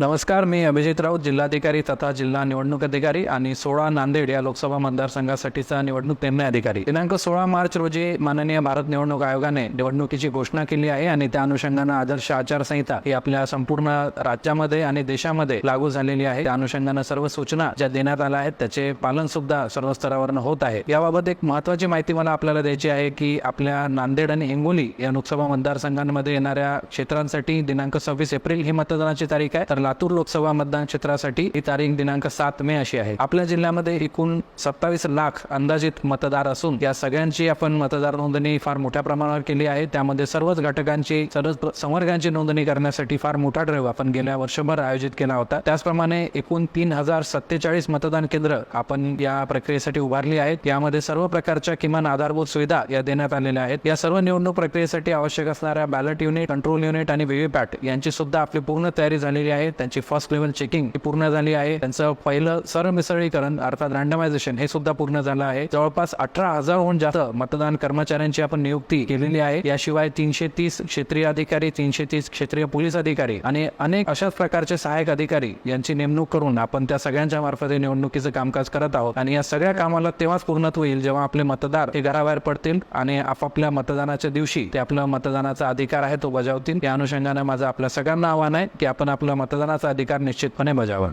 नमस्कार मी अभिजित राऊत जिल्हाधिकारी तथा जिल्हा निवडणूक अधिकारी आणि सोळा नांदेड या लोकसभा मतदारसंघासाठीचा निवडणूक निर्णय अधिकारी. दिनांक सोळा मार्च रोजी माननीय भारत निवडणूक आयोगाने निवडणुकीची घोषणा केली आहे आणि त्या अनुषंगाने आदर्श आचारसंहिता ही आपल्या संपूर्ण राज्यामध्ये आणि देशामध्ये लागू झालेली आहे. त्या अनुषंगानं सर्व सूचना ज्या देण्यात आल्या आहेत त्याचे पालन सुद्धा सर्व स्तरावरनं होत आहे. याबाबत एक महत्वाची माहिती मला आपल्याला द्यायची आहे की आपल्या नांदेड आणि हिंगोली या लोकसभा मतदारसंघांमध्ये येणाऱ्या क्षेत्रांसाठी दिनांक सव्वीस एप्रिल ही मतदानाची तारीख आहे. तर लातूर लोकसभा मतदान क्षेत्रासाठी ही तारीख दिनांक सात मे अशी आहे. आपल्या जिल्ह्यामध्ये एकूण सत्तावीस लाख अंदाजित मतदार असून या सगळ्यांची आपण मतदार नोंदणी फार मोठ्या प्रमाणावर केली आहे. त्यामध्ये सर्वच घटकांची सर्वच प्र- संवर्गांची नोंदणी करण्यासाठी फार मोठा ड्राईव्ह आपण गेल्या वर्षभर आयोजित केला होता. त्याचप्रमाणे एकूण तीन हजार सत्तेचाळीस मतदान केंद्र आपण या प्रक्रियेसाठी उभारली आहेत. यामध्ये सर्व प्रकारच्या किमान आधारभूत सुविधा या देण्यात आलेल्या आहेत. या सर्व निवडणूक प्रक्रियेसाठी आवश्यक असणाऱ्या बॅलेट युनिट कंट्रोल युनिट आणि व्हीव्हीपॅट यांची सुद्धा आपली पूर्ण तयारी झालेली आहे. त्यांची फर्स्ट लेवल चेकिंग ही पूर्ण झाली आहे. त्यांचं पहिलं सरमिसळीकरण अर्थात रँडमायझेशन हे सुद्धा पूर्ण झालं आहे. जवळपास अठरा हजारहून जास्त मतदान कर्मचाऱ्यांची आपण नियुक्ती केलेली आहे. याशिवाय तीनशे तीस क्षेत्रीय अधिकारी तीनशे तीस क्षेत्रीय पोलीस अधिकारी आणि अनेक अशाच प्रकारचे सहाय्यक अधिकारी यांची नेमणूक करून आपण त्या सगळ्यांच्या मार्फत निवडणुकीचं कामकाज करत आहोत. आणि या सगळ्या कामाला तेव्हाच पूर्णत्व होईल जेव्हा आपले मतदार हे घराबाहेर पडतील आणि आपापल्या मतदानाच्या दिवशी ते आपला मतदानाचा अधिकार आहे तो बजावतील. या अनुषंगाने माझं आपल्या सगळ्यांना आव्हान आहे की आपण आपलं मतदान मतदानाचा अधिकार निश्चितपणे बजावा